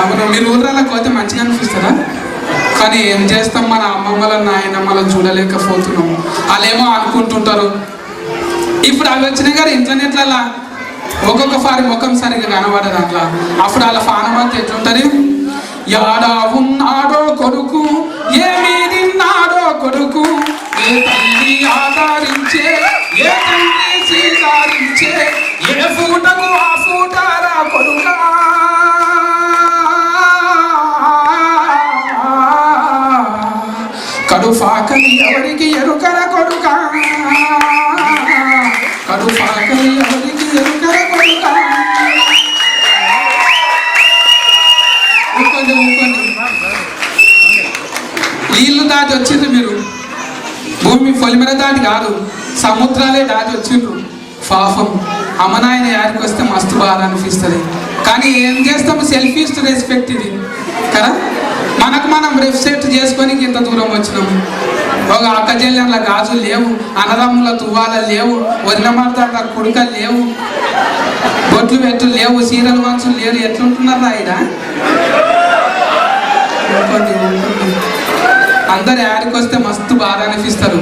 అవును మీరు ఊర్లలో పోతే మంచిగా అనిపిస్తుందా? కానీ ఏం చేస్తాం మన అమ్మమ్మల నాయనమ్మలను చూడలేకపోతున్నాం. వాళ్ళేమో అనుకుంటుంటారు. ఇప్పుడు అవి వచ్చినాయి కదా ఇంటర్నెట్లలో ఒక్కొక్క సారి ముఖం సరిగ్గా కనబడదు అట్లా. అప్పుడు వాళ్ళ ఫానమంతా ఎట్లుంటది? యాడా ఉన్నాడో కొడుకు ఏమీ తిన్నాడో కొడుకు ఏ తల్లి ఆదరించే ఏ తల్లి సీదారించే ఏ ఫూటకు ఆ ఫూటారా కొడుకు. కడుఫాకని ఎవరికి ఎరుకల కొడుక? కడుఫాకని ఎవరికి ఎరుకల కొడుక? ఊరుకోండి, నీళ్ళు దాటి వచ్చింది మీరు. భూమి పొలిమర దాటి కాదు సముద్రాలే దాటి వచ్చిండ్రు. పాపం అమ్మనాయన యాడికి వస్తే మస్తు బాధ అనిపిస్తుంది. కానీ ఏం చేస్తాము? సెల్ఫీస్ రెస్పెక్ట్ ఇది. కదా? మనం రెఫ్సెట్ చేసుకొని ఇంత దూరం వచ్చినాము ఒక అక్క చెల్లెళ్ళ గాజులు లేవు అన్నదమ్ముల తువ్వాల లేవు వదిన మాట్లాడ కుడుకలు లేవు బొట్లు పెట్టు లేవు సీరలు మనుషులు లేరు. ఎట్లుంటున్నారు ఆయన అందరు యాడికి వస్తే మస్తు బాధ అనిపిస్తారు